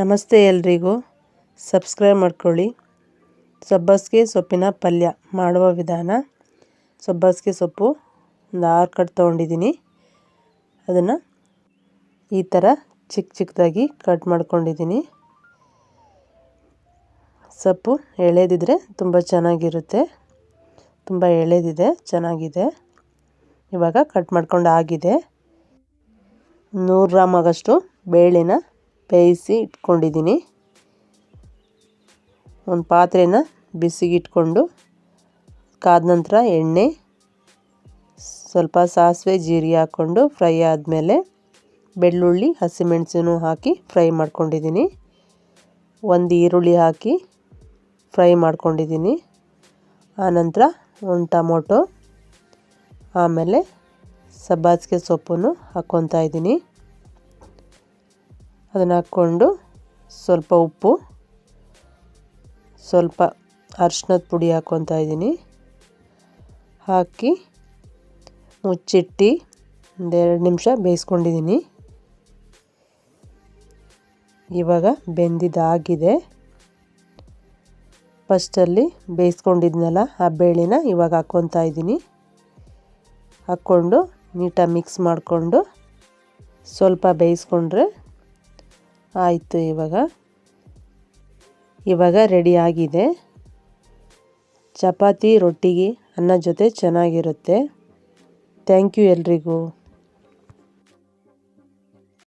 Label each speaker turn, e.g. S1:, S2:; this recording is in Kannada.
S1: ನಮಸ್ತೆ ಎಲ್ರಿಗೂ. ಸಬ್ಸ್ಕ್ರೈಬ್ ಮಾಡ್ಕೊಳ್ಳಿ. ಸಬ್ಬಸಿಗೆ ಸೊಪ್ಪಿನ ಪಲ್ಯ ಮಾಡುವ ವಿಧಾನ. ಸಬ್ಬಸಿಗೆ ಸೊಪ್ಪು ಒಂದು ಆರು ಕಟ್ ತೊಗೊಂಡಿದ್ದೀನಿ. ಅದನ್ನು ಈ ಥರ ಚಿಕ್ಕ ಚಿಕ್ಕದಾಗಿ ಕಟ್ ಮಾಡ್ಕೊಂಡಿದ್ದೀನಿ. ಸೊಪ್ಪು ಎಳೆದಿದ್ರೆ ತುಂಬ ಚೆನ್ನಾಗಿರುತ್ತೆ. ತುಂಬ ಎಳೆದಿದೆ, ಚೆನ್ನಾಗಿದೆ. ಇವಾಗ ಕಟ್ ಮಾಡ್ಕೊಂಡು ಆಗಿದೆ. ನೂರು ಗ್ರಾಮ್ ಆಗಷ್ಟು ಬೇಳೆನ ಬೇಯಿಸಿ ಇಟ್ಕೊಂಡಿದ್ದೀನಿ. ಒಂದು ಪಾತ್ರೆನ ಬಿಸಿಗಿಟ್ಕೊಂಡು ಕಾದ ನಂತರ ಎಣ್ಣೆ, ಸ್ವಲ್ಪ ಸಾಸಿವೆ, ಜೀರಿಗೆ ಹಾಕ್ಕೊಂಡು ಫ್ರೈ ಆದಮೇಲೆ ಬೆಳ್ಳುಳ್ಳಿ, ಹಸಿಮೆಣಸಿನ ಹಾಕಿ ಫ್ರೈ ಮಾಡ್ಕೊಂಡಿದ್ದೀನಿ. ಒಂದು ಈರುಳ್ಳಿ ಹಾಕಿ ಫ್ರೈ ಮಾಡ್ಕೊಂಡಿದ್ದೀನಿ. ಆನಂತರ ಒಂದು ಟೊಮೊಟೊ, ಆಮೇಲೆ ಸಬ್ಬಾಸಿಗೆ ಸೊಪ್ಪನ್ನು ಹಾಕ್ಕೊತಾ ಇದ್ದೀನಿ. ಅದನ್ನು ಹಾಕ್ಕೊಂಡು ಸ್ವಲ್ಪ ಉಪ್ಪು, ಸ್ವಲ್ಪ ಅರ್ಶಿನದ ಪುಡಿ ಹಾಕ್ಕೊತಾ ಇದ್ದೀನಿ. ಹಾಕಿ ಮುಚ್ಚಿಟ್ಟು ಒಂದೆರಡು ನಿಮಿಷ ಬೇಯಿಸ್ಕೊಂಡಿದ್ದೀನಿ. ಇವಾಗ ಬೆಂದಿದ್ದಾಗಿದೆ ಫಸ್ಟಲ್ಲಿ ಬೇಯಿಸ್ಕೊಂಡಿದ್ನಲ್ಲ ಆ ಬೇಳೆನ ಇವಾಗ ಹಾಕ್ಕೊತಾ ಇದ್ದೀನಿ. ಹಾಕ್ಕೊಂಡು ನೀಟಾಗಿ ಮಿಕ್ಸ್ ಮಾಡಿಕೊಂಡು ಸ್ವಲ್ಪ ಬೇಯಿಸ್ಕೊಂಡ್ರೆ ಆಯಿತು ಇವಾಗ. ಇವಾಗ ರೆಡಿ ಆಗಿದೆ. ಚಪಾತಿ ರೊಟ್ಟಿಗೆ ಅನ್ನ ಜೊತೆ ಚೆನ್ನಾಗಿರುತ್ತೆ. ಥ್ಯಾಂಕ್ ಯು ಎಲ್ರಿಗೂ.